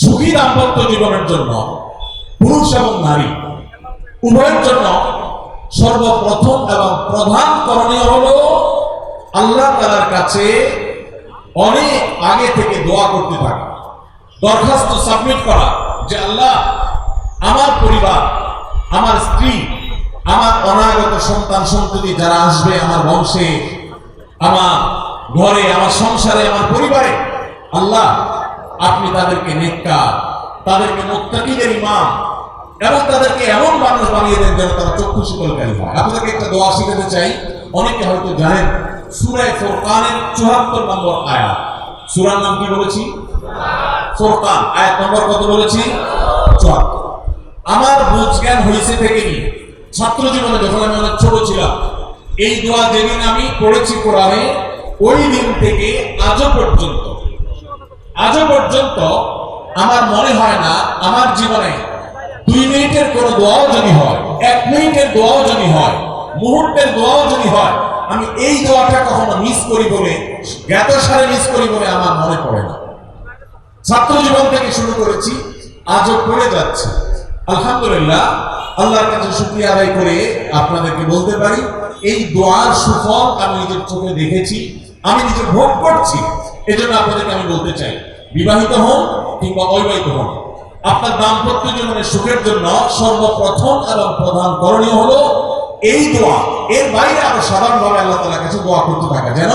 সুখী দাম্পত্য জীবনের জন্য, পুরুষ এবং নারী, উভয়ের জন্য সর্বপ্রথম এবং প্রধান করণীয় হল আল্লাহ তালার কাছে অনেক আগে থেকে দোয়া করতে থাকা, দরখাস্ত সাবমিট করা যে, আল্লাহ, আমার পরিবার, আমার স্ত্রী, আমার অনাগত সন্তান সন্ততি যারা আসবে আমার বংশে, আমার ঘরে, আমার সংসারে, আমার পরিবারে, আল্লাহ আপনি তাদেরকে নেককার, তাদেরকে মুত্তাকিদের ইমাম, এবং তাদেরকে এমন মানুষ বানিয়ে দেন যেন তারা চক্ষু শীতলকারী হয়। আপনাদেরকে একটা দোয়া শিখাতে চাই, অনেকে হয়তো জানেন, সুরে ফোরকানের চুয়াত্তর নম্বর আয়াত। সুরার নাম কি বলেছি? ফোরকান। আয়াত নম্বর কত বলেছি? চুয়াত্তর। আমার বুঝ জ্ঞান হয়েছে থেকে নিয়ে ছাত্র জীবনে যখন আমি অনেক ছোট ছিলাম, এই দোয়া যেদিন আমি পড়েছি কোরআনে, ওই দিন থেকে আজও পর্যন্ত আজও পর্যন্ত আমার মনে হয় না, আমার জীবনে দুই মিনিটের কোন দোয়াও যদি হয়, এক মিনিটের দোয়াও যদি হয়, মুহূর্তের দোয়াও যদি হয়, আমি এই দোয়াটা কখনো মিস করি বলে জ্ঞাত সারে মিস করি বলে আমার মনে পড়ে না। ছাত্র জীবন থেকে শুরু করেছি, আজও করে যাচ্ছে। আলহামদুলিল্লাহ, আল্লাহর কাছে শুক্রিয়া আদায় করে আপনাদেরকে বলতে পারি, এই দোয়ার সুফল আমি নিজের চোখে দেখেছি, আমি নিজে ভোগ করছি, এজন্য আপনাদেরকে আমি বলতে চাই। বিবাহিত হন কিংবা অবিবাহিত হন। আপনার দাম্পত্য জীবনের সুখের জন্য সর্বপ্রথম এবং প্রধান করণীয় হলো এই দোয়া। এর বাইরে আরও সাধারণভাবে আল্লাহ তালার কাছে দোয়া করতে থাকে। যেন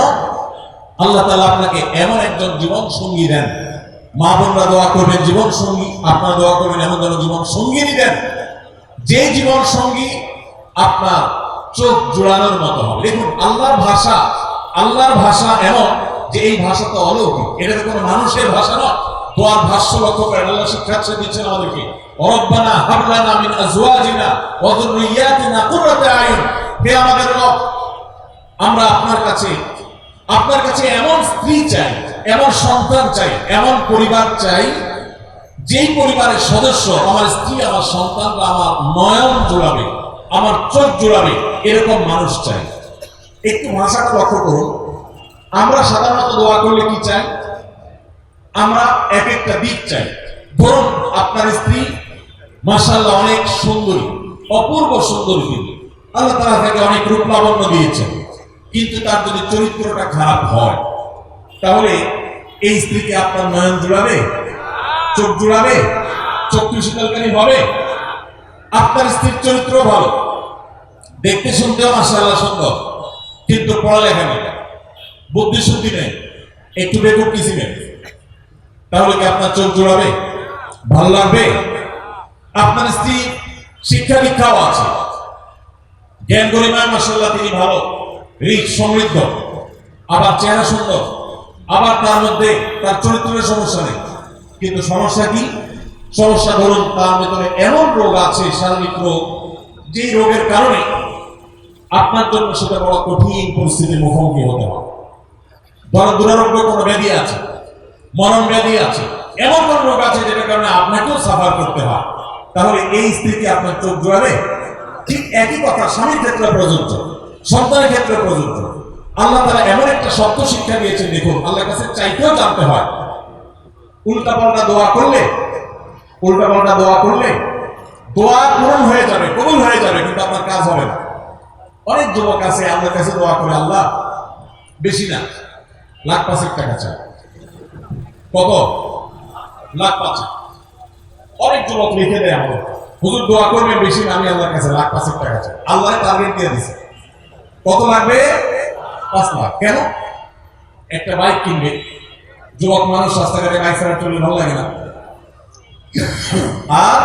আল্লাহ তালা আপনাকে এমন একজন জীবন সঙ্গী দেন। মা বোনরা দোয়া করবেন জীবন সঙ্গী আপনারা দোয়া করবেন, এমন যেন জীবন সঙ্গী দেন। যে জীবন সঙ্গী আপনার চোখ জোড়ানোর মতো হবে। দেখুন, আল্লাহর ভাষা আল্লাহর ভাষা এমন যে এই ভাষা তো অলৌকিক, এটা তো কোনো মানুষের ভাষা নয়। দোয়ার ভাষ্য লক্ষ্য করেন আল্লাহ শিক্ষা দিচ্ছেন আমাদেরকে। অরব্বানা হাবলানা মিন আজওয়াজিনা ওয়া যুররিয়াতিনা কুররাতা আয়ুন হে আমাদের রব, আমরা আপনার কাছে আপনার কাছে এমন স্ত্রী চাই, এমন সন্তান চাই, এমন পরিবার চাই, যেই পরিবারের সদস্য আমার স্ত্রী, আমার সন্তানরা আমার নয়ন জোড়াবে, আমার চোখ জোড়াবে, এরকম মানুষ চাই। একটু ভাষাটা লক্ষ্য করুন। আমরা সাধারণত দোয়া করলে কি চাই? আমরা এক একটা দিক চাই। ধরুন আপনার স্ত্রী মাসাল্লাহ অনেক সুন্দরী, অপূর্ব সুন্দরী কিন্তু। আল্লাহ তালা তাকে অনেক রূপ লাবণ্য দিয়েছেন। কিন্তু তার যদি চরিত্রটা খারাপ হয়, তাহলে এই স্ত্রীকে আপনার নয়ন জুড়াবে? চোখ জুড়াবে? চক্ষু শীতলকারী হবে? আপনার স্ত্রীর চরিত্র ভালো। দেখতে শুনতেও মাসাল্লাহ সুন্দর, কিন্তু পড়ালেখা নেই। বুদ্ধি শুদ্ধি নেই। একটু বেকুব কিছু নেই তাহলে কি আপনার চোখ জোড়াবে? ভালো লাগবে? আপনার স্ত্রী শিক্ষা দীক্ষাও আছে। জ্ঞান গরিমায় মাসাল্লাহ তিনি ভালো। রিক সমৃদ্ধ। আবার চেহারা সুন্দর। আবার তার মধ্যে তার চরিত্রের সমস্যা নেই। কিন্তু সমস্যা কি? সমস্যা ধরুন, তার ভেতরে এমন রোগ আছে, শারীরিক রোগ যে রোগের কারণে আপনার জন্য সেটা বড় কঠিন পরিস্থিতির মুখোমুখি হতে হবে। ধরো দুরারোগ্য কোনো ব্যাধি আছে। মরণ ব্যাধি আছে। এমন কোন রোগ আছে যেটার কারণে আপনাকেও সাফার করতে হয়। তাহলে এই স্ত্রীকে আপনার চোখ জোড়াবে ঠিক একই কথা, স্বামীর ক্ষেত্রে প্রযোজ্য, সন্তানের ক্ষেত্রে প্রযোজ্য। আল্লাহ তারা এমন একটা শব্দ শিক্ষা দিয়েছেন, দেখুন, আল্লাহর কাছে চাইতেও জানতে হয়। উল্টা পাল্টা দোয়া করলে উল্টা পাল্টা দোয়া করলে দোয়া পূরণ হয়ে যাবে, কবুল হয়ে যাবে, কিন্তু আপনার কাজ হবে না। অনেক যুবক আছে, আল্লাহর কাছে দোয়া করে, আল্লাহ, বেশি না। লাখ পাঁচেক টাকা চায় কত? লাখ পাঁচ অনেক যুবক লিখে দেয় আমাদের। হুজুর দোয়া করবে বেশি আমি আল্লাহর কাছে লাখ পাঁচেক টাকা চাই। আল্লাহ টার্গেট দিয়ে দিছে। কত লাগবে? পাঁচ লাখ। কেন? একটা বাইক কিনবে। যুবক মানুষ রাস্তাঘাটে বাইক ছাড়া চললে ভালো লাগে না। আর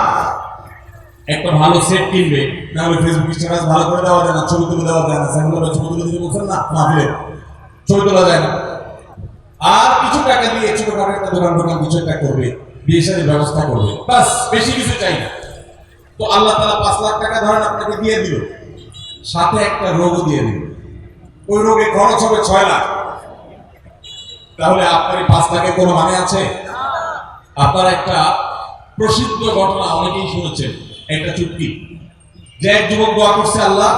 একটা ভালো সেট কিনবে। না হলে ফেসবুক স্ট্যাটাস ভালো করে দেওয়া যায় না, ছবি তুলে দেওয়া যায় না। সেগুলো ছবি তুলে দিতে বলছেন, না না ছবি তোলা যায় না। আর কিছু টাকা দিয়ে ছোটখাটো একটা দোকান দোকান কিছু একটা করবে বিয়ে শাদীর ব্যবস্থা করবে। বাস, বেশি কিছু চাই না। তো আল্লাহ তালা পাঁচ লাখ টাকা ধরেন আপনাকে দিয়ে দিল। সাথে একটা রোগও দিয়ে দিল। ওই রোগে খরচ হবে ছয় লাখ। তাহলে আপনার এই পাঁচ লাখের কোনো মানে আছে? আপনার একটা প্রসিদ্ধ ঘটনা অনেকেই শুনেছেন, একটা চুক্তি। যে এক যুবক দোয়া করছে, আল্লাহ,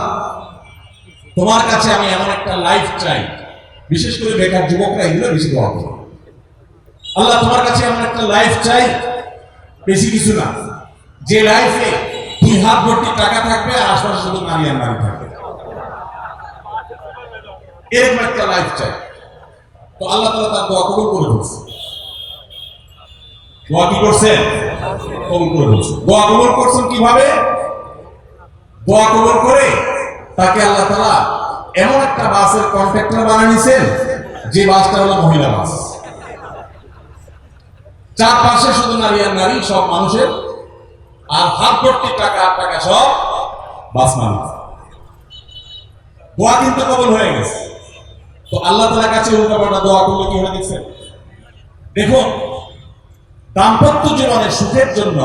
তোমার কাছে আমি এমন একটা লাইফ চাই। বিশেষ করে বেকার যুবকরা এগুলো বেশি দোয়া করে। আল্লাহ তোমার কাছে এমন একটা লাইফ চাই, বেশি কিছু না। যে লাইফে দুই হাত ভর্তি টাকা থাকবে আর আশপাশে শুধু নারী আর নারী থাকবে। এরকম একটা লাইফ চাই। তো আল্লাহ তালা তার দোয়া কবুল করে ফেলছে দোয়া কি করছেন? কবুল করে ফেলছে দোয়া কবুল করছেন কীভাবে? দোয়া কবুল করে তাকে আল্লাহ তালা এমন একটা বাসের কন্ট্রাক্টর বানিয়ে নিছেন, যে বাসটা হলো মহিলা বাস। চার পাশে শুধু নারী আর নারী, সব মানুষের। আর হাত ভর্তি টাকা টাকা সব বাস মানুষ দোয়া কিন্তু কবল হয়ে গেছে। তো আল্লাহ তালার কাছে উল্টাপাল্টা দোয়া করলে কি হয়ে গেছে দেখুন, দাম্পত্য জীবনের সুখের জন্য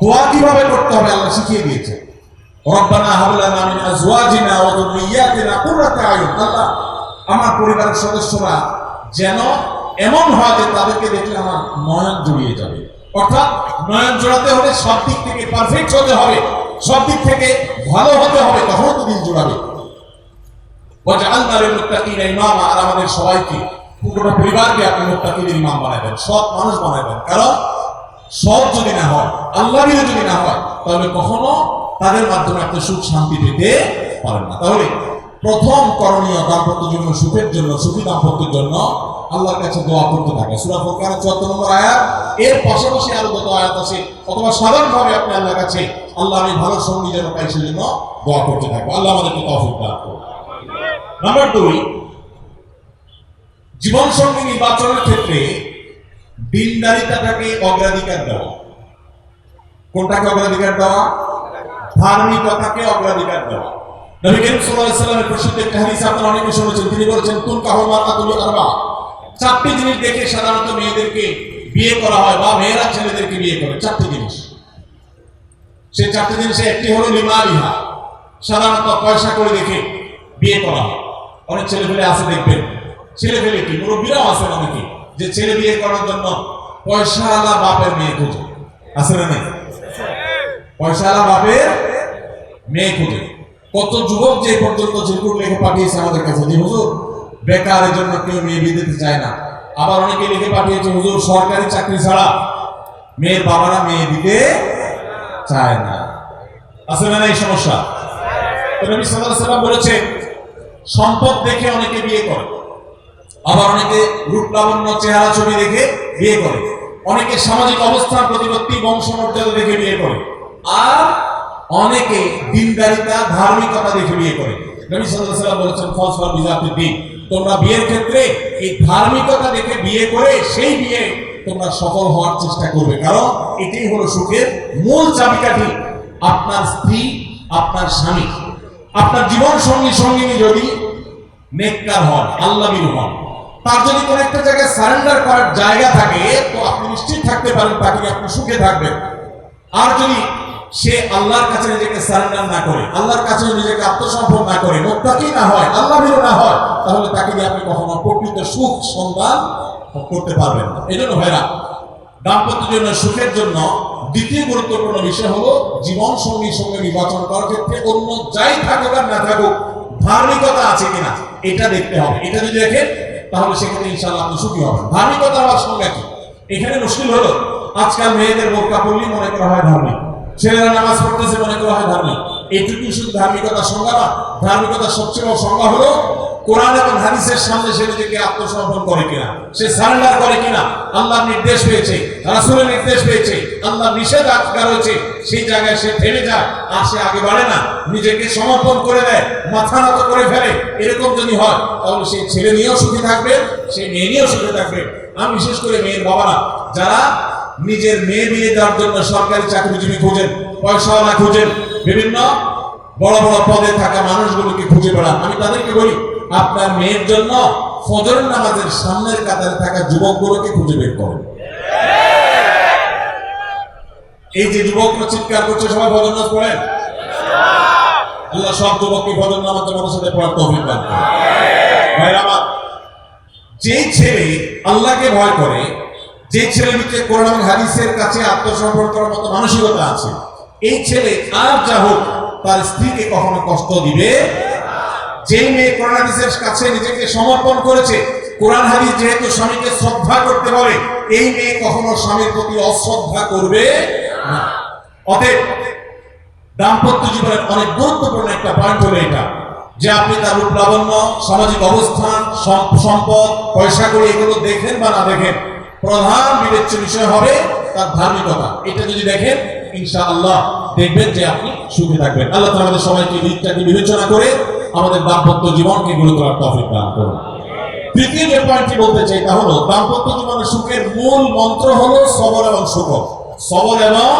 দোয়া কীভাবে করতে হবে আল্লাহ শিখিয়ে দিয়েছে রব্বানা হাবলানা মিন আজওয়াজিনা ওয়া যুররিয়াতিনা কুররাতা আয়ুন। আল্লাহ, আমার পরিবারের সদস্যরা যেন এমন হয় যে তাদেরকে দেখলে আমার নয়ন জড়িয়ে যাবে। অর্থাৎ নয়ন জোড়াতে হলে সব দিক থেকে পারফেক্ট হতে হবে, সব দিক থেকে ভালো হতে হবে, তখন তো দিন জোড়াবে। ইমামা, আর আমাদের সবাইকে পুরো পরিবারকে আপনি মুত্তাকিদের ইমাম বানায় দেন সৎ মানুষ বানায় দেন কারণ সৎ যদি না হয় আল্লাহ যদি না হয়, তাহলে কখনো তাদের মাধ্যমে আপনি সুখ শান্তি পেতে পারেন না। তাহলে প্রথম করণীয় দাম্পত্য জন্য সুখের জন্য, সুখী দাম্পত্যের জন্য আল্লাহর কাছে দোয়া করতে থাকে সূরা ফুরকানের 14 নম্বর আয়াত। এর পাশাপাশি আরও যত আয়াত আছে, অথবা সাধারণভাবে আপনি আল্লাহর কাছে আল্লাহ আমি ভালো সঙ্গী যেন পাই সেজন্য দোয়া করতে থাকব। আল্লাহ আমাদেরকে তৌফিক দান করুন। নাম্বার দুই জীবন সঙ্গী নির্বাচনের ক্ষেত্রে দিনদারিতাটাকে অগ্রাধিকার দেওয়া। কোনটাকে অগ্রাধিকার দেওয়া? ধার্মিকতাকে অগ্রাধিকার দেওয়া। তিনি বলেছেন চারটি জিনিস দেখে সাধারণত মেয়েদেরকে বিয়ে করা হয় বা মেয়েরা ছেলেদেরকে বিয়ে করে। চারটি চারটি একটি সাধারণত পয়সা করে দেখে বিয়ে করা হয়। অনেক ছেলে পেলে আছে, দেখবেন। ছেলে পেলে কি? মুরব্বীরাও আছে অনেকে, যে ছেলে বিয়ে করার জন্য পয়সাওয়ালা বাপের মেয়ে খুঁজে। আছে না নেই? পয়সাওয়ালা বাপের মেয়ে খুঁজে। কত যুবক যে পর্যন্ত চিরকুট লিখে পাঠিয়েছে আমাদের কাছে যে, হুজুর, বেকারের জন্য কেউ মেয়ে বিয়ে দিতে চায় না। আবার অনেকে লিখে পাঠিয়েছে, হুজুর, সরকারি চাকরি ছাড়া মেয়ের বাবারা মেয়ে দিতে চায় না। আছে না এই সমস্যা? নবী সাল্লাম বলেছে, সম্পদ দেখে অনেকে বিয়ে করে। আবার অনেকে রূপ লাবণ্য চেহারা ছবি দেখে বিয়ে করে। অনেকে সামাজিক অবস্থান প্রতিপত্তি বংশমর্যাদা দেখে বিয়ে করে। আর অনেকে দিনদারিতা, ধার্মিকতা দেখে বিয়ে করে নবী তোমরা বিয়ের ক্ষেত্রে এই ধার্মিকতা বিয়ে করে সেই বিয়ে তোমরা সফল হওয়ার চেষ্টা করবে। কারণ হলো সুখের মূল আপনার স্ত্রী, আপনার স্বামী, আপনার জীবন সঙ্গী, সঙ্গিনী যদি নেককার হন আল্লাহ হন, তার যদি কোন একটা জায়গায় সারেন্ডার করার জায়গা থাকে, তো আপনি নিশ্চিত থাকতে পারেন, তাকে আপনি সুখে থাকবেন। আর যদি সে আল্লাহর কাছে নিজেকে সারেন্ডার না করে, আল্লাহর কাছে নিজেকে আত্মসমর্পণ না করে, মোত্তাকি না হয়, আল্লাহ না হয়, তাহলে তাকে নিয়ে আপনি কখনো প্রকৃত সুখ সন্ধান করতে পারবেন না। এই জন্য ভাইরা, দাম্পত্য জীবনের সুখের জন্য দ্বিতীয় গুরুত্বপূর্ণ বিষয় হলো জীবন সঙ্গী সঙ্গে নির্বাচন করার ক্ষেত্রে অন্য যাই থাকুক আর না থাকুক, ধার্মিকতা আছে কিনা, এটা দেখতে হবে। এটা যদি দেখেন, তাহলে সেখানে ইনশাআল্লাহ আপনি সুখী হবেন। ধার্মিকতা হওয়ার সঙ্গে কি? এখানে মুশকিল হলো, আজকাল মেয়েদের বোরকা পড়লেই মনে করা হয় ধার্মিক। ছেলেরা নামাজ পড়তেছে মনে করা হয় ধার্মিক। এইটুকু শুধু ধার্মিকতার সংজ্ঞা না, ধার্মিকতার সবচেয়ে বড় সংজ্ঞা হলো কোরআন এবং হাদিসের সামনে সে নিজেকে আত্মসমর্পণ করে কিনা, সে সারেন্ডার করে কিনা, আল্লাহর নির্দেশ পেয়েছে, রাসূলের নির্দেশ পেয়েছে আল্লাহ নিষেধ রয়েছে, সেই জায়গায় সে থেমে যায়, আর সে আগে বাড়ে না, নিজেকে সমর্পণ করে দেয়, মাথা নত করে ফেলে, এরকম যদি হয়, তাহলে সেই ছেলে নিয়েও সুখী থাকবে সেই মেয়ে নিয়েও সুখী থাকবে। আমি বিশেষ করে মেয়ের বাবারা, যারা নিজের মেয়ে বিয়ে দেওয়ার জন্য সরকারি চাকরিজীবী খোঁজেন, পয়সাওয়ালা খোঁজেন, বিভিন্ন বড় বড় পদে থাকা মানুষগুলোকে খুঁজে বেড়ান। আমি তাদেরকে বলি, আপনার মেয়ের জন্য ফজরের নামাজের সামনের কাতারে থাকা যুবকগুলোকে খুঁজে বের করেন। এই যে যুবকরা চিৎকার করছে, সবাই ফজর নামাজ পড়েন? আল্লাহ সব যুবককে ফজর নামাজের মতো সাথে পড়ার তৌফিক দান ভাইরা আমার, যেই ছেলে আল্লাহকে ভয় করে যে ছেলের ভিতরে কোরআন হাদিসের কাছে আত্মসমর্পণ করার মতো মানসিকতা আছে, এই ছেলে আর যা হোক, তার স্ত্রীকে কখনো কষ্ট দিবে যে মেয়ে কোরআন হাদিসের কাছে নিজেকে সমর্পণ করেছে, কোরআন হাদিস যেহেতু স্বামীকে শ্রদ্ধা করতে বলে এই মেয়ে কখনো স্বামীর প্রতি অশ্রদ্ধা করবে না। অতএব দাম্পত্য জীবনের অনেক গুরুত্বপূর্ণ একটা পয়েন্ট হলো এটা, যে আপনি তার রূপ লাবণ্য, সামাজিক অবস্থান, সম- সম্পদ, পয়সা করে এগুলো দেখেন বা না দেখেন প্রধান বিবেচ্য বিষয় হবে তার ধার্মিকতা। এটা যদি দেখেন, ইনশাআল্লাহ দেখবেন যে আপনি সুখে থাকবেন। আল্লাহ আমাদের সবাইকে দিকটাকে বিবেচনা করে আমাদের দাম্পত্য জীবনকে গুলো করার তফিক দান করুন। তৃতীয় যে পয়েন্টটি বলতে চাই তা হলো, দাম্পত্য জীবনের সুখের মূল মন্ত্র হলো সবর এবং সুখর সবর এবং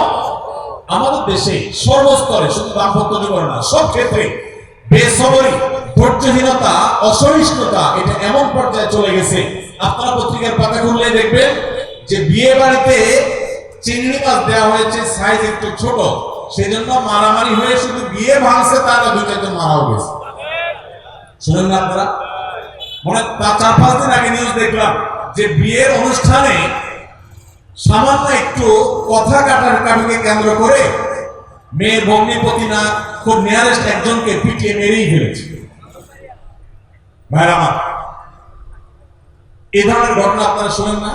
আমাদের দেশে সর্বস্তরে শুধু দাম্পত্য জীবনে না, সব ক্ষেত্রে বেসবরি ধৈর্যহীনতা, অসহিষ্ণুতা, এটা এমন পর্যায়ে চলে গেছে আপনারা পত্রিকার পাতা খুললে দেখবেন যে বিয়ে বাড়িতে চিংড়ি মাছ দেওয়া হয়েছে সাইজ একটু ছোট। সেজন্য মারামারি হয়ে শুধু বিয়ে ভাঙছে তারা দুই চারজন মারাও গেছে। শুনেন না আপনারা? মানে তার চার পাঁচ দিন আগে নিউজ দেখলাম যে বিয়ের অনুষ্ঠানে সামান্য একটু কথা কাটার কাটাকে কেন্দ্র করে মেয়ের ভগ্নিপতি না, খুব নিয়ারেস্ট একজনকে পিটিয়ে মেরেই ফেলেছে। ভাইরা এই ধরনের ঘটনা আপনারা শোনেন না।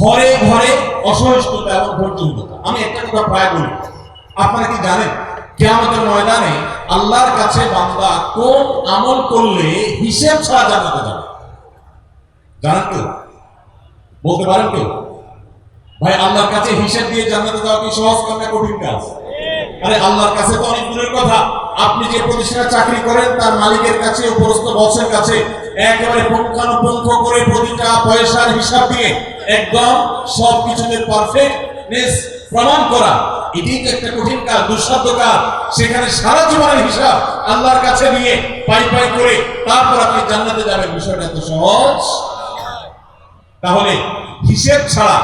ঘরে ঘরে অসহিষ্ণুতা এবং আমি একটা কথা প্রায় বলি। আপনারা কি জানেন ময়দানে আল্লাহর কাছে বান্দা কোন আমল করলে হিসেব ছাড়া জানাতে যাবে? জানেন কেউ? বলতে পারেন কেউ? ভাই, আল্লাহর কাছে হিসেব দিয়ে জান্নাতে যাওয়া কি সহজ কাজ না কঠিন কাজ? আরে, আল্লাহর কাছে তো অনেক দূরের কথা। আপনি যে প্রতিষ্ঠানে চাকরি করেন, তার মালিকের কাছে উপরস্থ কাছে একেবারে পুঙ্খানুপুঙ্খ করে প্রতিটা পয়সার হিসাব দিয়ে একদম সব কিছুতে পারফেক্টনেস প্রমাণ করা। এটাই তো একটা কঠিন কাজ দুঃসাধ্য কাজ। সেখানে সারা জীবনের হিসাব আল্লাহর কাছে নিয়ে পাই পাই করে তারপর আপনি জান্নাতে যাবেন। বিষয়টা এত সহজ। তাহলে হিসেব ছাড়া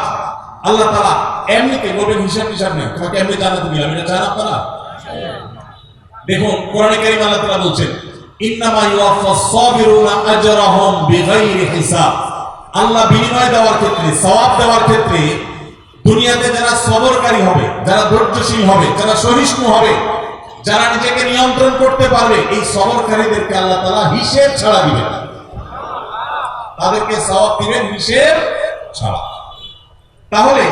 আল্লাহ তারা এমনিতে বলবেন হিসাব হিসাব নেই। তোমাকে এমনি জানাতে দিলাম এটা চান আপনারা? দেখুন কোরআনে কারিম আল্লাহ তাআলা বলছেন আল্লাহ বিনিময় দেওয়ার ক্ষেত্রে দেওয়ার ক্ষেত্রে দুনিয়াতে যারা হবে যারা হবে সহিষ্ণু হবে, যারা নিজেকে নিয়ন্ত্রণ করতে পারবে, এই সবরকারীদেরকে আল্লাহ তাআলা হিসেব ছাড়া দিবেন তাদেরকে সওয়াব দিবেন হিসেব ছাড়া। তাহলে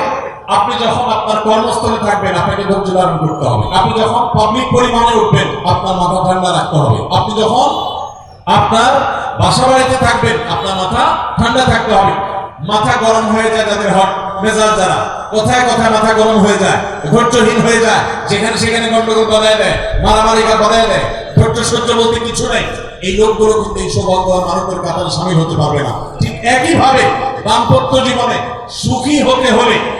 আপনি যখন আপনার কর্মস্থলে থাকবেন, আপনাকে ধৈর্য ধারণ করতে হবে। আপনি যখন পাবলিক পরিমাণে উঠবেন, আপনার মাথা ঠান্ডা রাখতে হবে। আপনি যখন আপনার বাসা বাড়িতে থাকবেন, আপনার মাথা ঠান্ডা থাকতে হবে। মাথা গরম হয়ে যায় যাদের হট মেজাজ যারা। কোথায় কোথায় মাথা গরম হয়ে যায়? ধৈর্যহীন হয়ে যায়। যেখানে সেখানে গন্ডগোল বাধায় দেয়, মারামারি বাধায় দেয়। ধৈর্য সহ্য বলতে কিছু নেই। এই লোকগুলো কিন্তু এই সৌভাগ্য মানুষের কাতারে সামিল হতে পারবে না। ঠিক একইভাবে দাম্পত্য জীবনে সুখী হতে হলে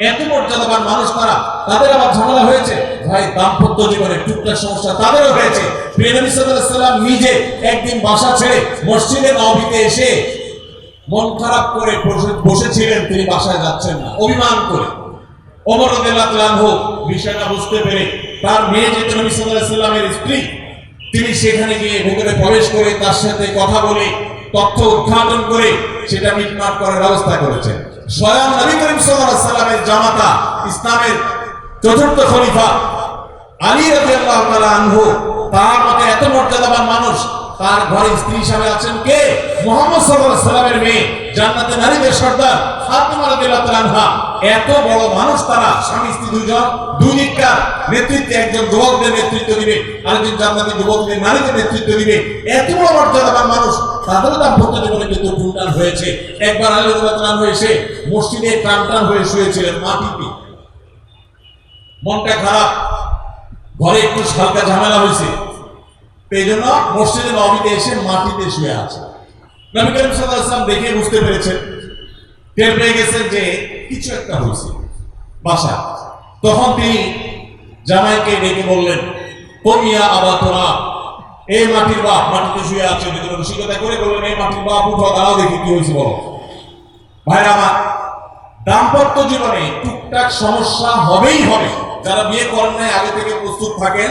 এত মর্যাদাবান মানুষ তারা, তাদের আবার ঝামেলা হয়েছে? ভাই, দাম্পত্য জীবনে টুকটাক সমস্যা তাদেরও হয়েছে। সাল্লাম নিজে একদিন বাসা ছেড়ে মসজিদে নবীতে এসে মন খারাপ করে বসেছিলেন, তিনি বাসায় যাচ্ছেন না। অভিমান করে। তাআলা আনহু বিষয়টা বুঝতে পেরে তার মেয়ে যে নবী সাল্লামের স্ত্রী, তিনি সেখানে গিয়ে ভেতরে প্রবেশ করে তার সাথে কথা বলে, তথ্য উদ্ঘাটন করে সেটা মিটমাট করার ব্যবস্থা করেছেন। স্বয়ং নবী করিম সাল্লামের জামাতা ইসলামের চতুর্থ খলিফা আলী রবি আল্লাহ তার মতে এত মর্যাদাবান মানুষ তার ঘরে স্ত্রী হিসাবে আছেন কে? মুহাম্মদ সাল্লাল্লাহু সাল্লামের মেয়ে, জান্নাতে নারীদের সর্দার রাদিয়াল্লাহু এত বড় মানুষ তারা, স্বামী, স্ত্রী দুইজন, দুই দিককার নেতৃত্বে একজন যুবকদের নেতৃত্ব দিবে, আরেকজন যুবকদের, নারীদের নেতৃত্ব দিবে। এত বড় মর্যাদাবান মানুষ তাদের কিন্তু টুনটান হয়েছে। একবার আলী রাদিয়াল্লাহু এসে মসজিদে টান টান হয়ে শুয়েছিলেন মাটিতে মনটা খারাপ, ঘরে একটু হালকা ঝামেলা হয়েছে। এই জন্য মসজিদে নবীতে এসে মাটিতে শুয়ে আছে। নবী করিম আলাইহি দেখে বুঝতে পেরেছেন, টের পেয়ে গেছেন যে কিছু একটা হয়েছে বাসা। তখন তিনি জামাইকে ডেকে বললেন কমিয়া আবা তোরা, এই মাটির বাপ মাটিতে শুয়ে আছে। ভিতরে রসিকতা করে বললেন, এই মাটির বাপ, উঠো, দাঁড়াও, দেখি কি হয়েছে, বলো। ভাইরা আমার, দাম্পত্য জীবনে টুকটাক সমস্যা হবেই হবে। যারা বিয়ে করেন নাই, আগে থেকে প্রস্তুত থাকেন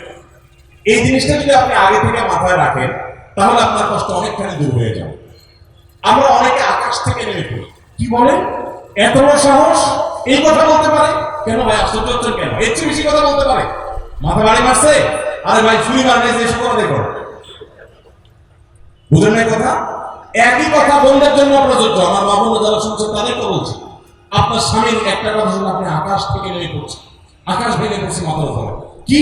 এই জিনিসটা যদি আপনি আগে থেকে মাথায় রাখেন, তাহলে আপনার কষ্ট অনেকখানি দূর হয়ে যাবে। আমরা অনেকে আকাশ থেকে নেমে পড়ি। কি বলেন? এত বড় সাহস? এই কথা বলতে পারে? কেন ভাই, আশ্চর্য হচ্ছেন কেন? এর চেয়ে বেশি কথা বলতে পারে? মাথা বাড়ি মারছে? আরে ভাই, ছুরি মারলে যে কথা দেখো বুঝেন না কথা? একই কথা বন্ধের জন্য প্রযোজ্য আমার বাবু যারা শুনছে তাদেরকে বলছি। আপনার স্বামীর একটা কথা শুনে আপনি আকাশ থেকে নেমে পড়ছেন। আকাশ ভেঙে পড়ছে মাথার উপরে। কি?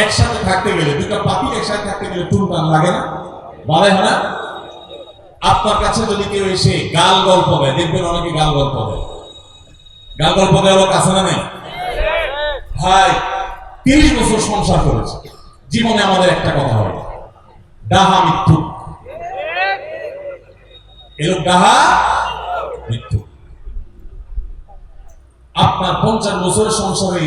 একসাথে থাকতে গেলে দুটো পাতি একসাথে থাকতে গেলে টুনটান লাগে না? হয় না? আপনার কাছে যদি কেউ এসে গাল গল্প দেয়, দেখবেন অনেকে গাল গল্প দেয়। গাল গল্প দেওয়ার লোক আছে না নেই? ভাই, তিরিশ বছর সংসার করেছে। জীবনে আমাদের একটা কথা হয়, ডাহা মৃত্যু। এরকম ডাহা মৃত্যু। আপনার পঞ্চাশ বছরের সংসারে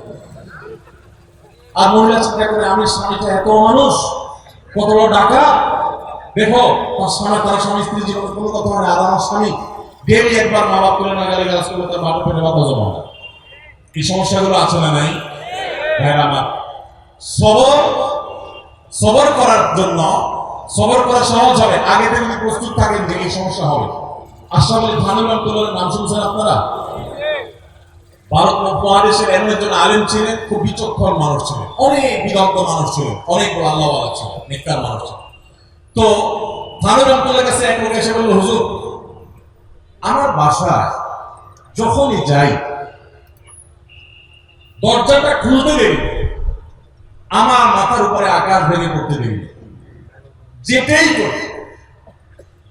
আর মহিলা চিন্তা করে, আমি স্বামীটা এত মানুষ, কত বড় ডাকা দেখো, তার স্বামী তার স্বামী স্ত্রী জীবনে কোনো কথা হয় না। আর আমার স্বামী ডেলি একবার মা বাপ করে না গালি গালাজ করলে তার বাপের পেটে বাতা জমা হয়। এই সমস্যাগুলো আছে না নাই? ভাইরা আমার সবর সবর করার জন্য, সবর করা সহজ হবে। আগে থেকে যদি প্রস্তুত থাকেন যে সমস্যা হবে। আলী থানুল আব্দুল্লাহর নাম শুনছেন আপনারা? ভারত মহাদেশের এমন একজন আলেম ছিলেন খুব বিচক্ষণ মানুষ ছিলেন। অনেক বিদগ্ধ মানুষ ছিলেন অনেক আল্লাহওয়ালা ছিলেন নেককার মানুষ ছিলেন। তো থানুল আব্দুল্লাহ কাছে এক লোক এসে বলল হুজুর আমার বাসায় যখনই যাই দরজাটা খুলতে দেরি আমার মাথার উপরে আকাশ ভেঙে পড়তে দেরি। যেটাই করি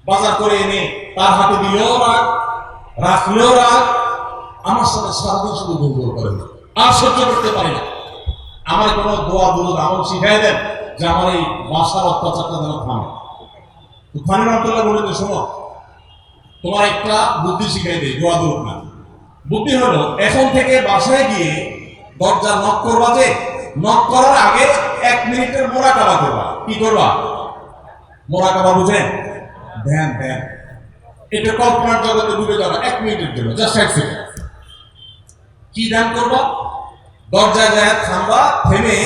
বাজার করে এনে তার হাতে দিলেও রাগ রাখলেও রাগ সারাদিন শুধু দুর্বল করে। আর সহ্য করতে পারি না। আমার কোনো দোয়া, দুরুদ, আমল শিখাই দেন যে আমার এই বাসার অত্যাচারটা যেন থামে। খানির আব্দুল্লাহ বলে যে শোনো। তোমার একটা বুদ্ধি শিখাই দেয় দোয়া, দুরুদ না বুদ্ধি হলো, এখন থেকে বাসায় গিয়ে দরজা নক করবা যে নক করার আগে এক মিনিটের মোড়া কাবা করবা। কি করবা? মোড়া কাবা বুঝেন? ধ্যান ধ্যান। এটা কল্পনার জগতে ডুবে যাবে, এক মিনিটের জন্য জাস্ট এক সেকেন্ড কি দান করবা? দরজায় যায় থামবা, থেমে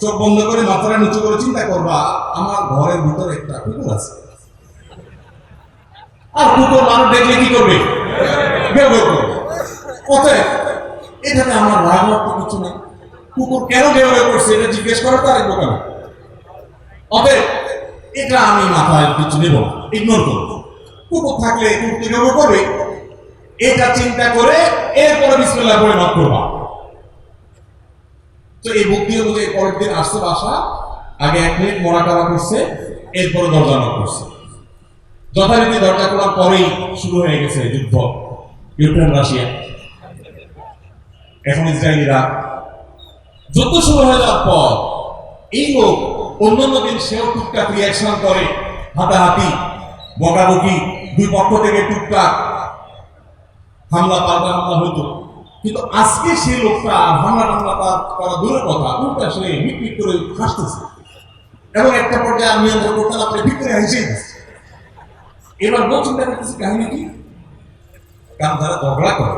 চোখ বন্ধ করে মাথাটা নিচু করে চিন্তা করবা, আমার ঘরের ভিতরে একটা কুকুর আছে। আর কুকুর মানুষ দেখলে কি করবে? অতএব, এটাতে আমার রাগ কিছু নেই। কুকুর কেন গেউ করছে এটা জিজ্ঞেস করার তো আরেক বোকা অতএব, এটা আমি মাথায় কিছু নেব ইগনোর করব। কুকুর থাকলে গেউ করবে এটা চিন্তা করে এরপরে বিসমিল্লাহ করে নক করবা। তো এই বুদ্ধি অনুযায়ী পরের দিন আসতে বাসা আগে এক মিনিট মরা কাবা করছে, এরপরে দরজা নক করছে। যথারীতি দরজা করার পরেই শুরু হয়ে গেছে যুদ্ধ। Ukraine, Russia. এখন ইসরায়েলিরা যুদ্ধ শুরু হয়ে যাওয়ার পর এই লোক অন্যান্য দিন সেও টুকটাক রিয়াকশন করে। হাতাহাতি, বকাবকি, দুই পক্ষ থেকে টুকটাক হামলা পাল্টা হামলা হইতো। কিন্তু আজকে সেই লোকটা হামলা টামলা করা দূরের কথা উল্টা সে মিটমিট করে হাসতেছে। এবং একটা পর্যায়ে আমি নিয়ন্ত্রণ করতে না পারে ঠিক করে হেসেই দিচ্ছে। এবার বউ চিন্তা করতেছি কাহিনী কি? কারণ তারা ঝগড়া করে।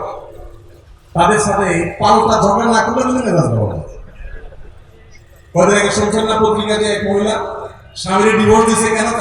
তাদের সাথে পাল্টা ঝগড়া না করলে কিন্তু মেজাজ হবে কদিন আগে শুনছেন না পত্রিকা যে এক মহিলা স্বামীর ডিভোর্স দিছে কেন?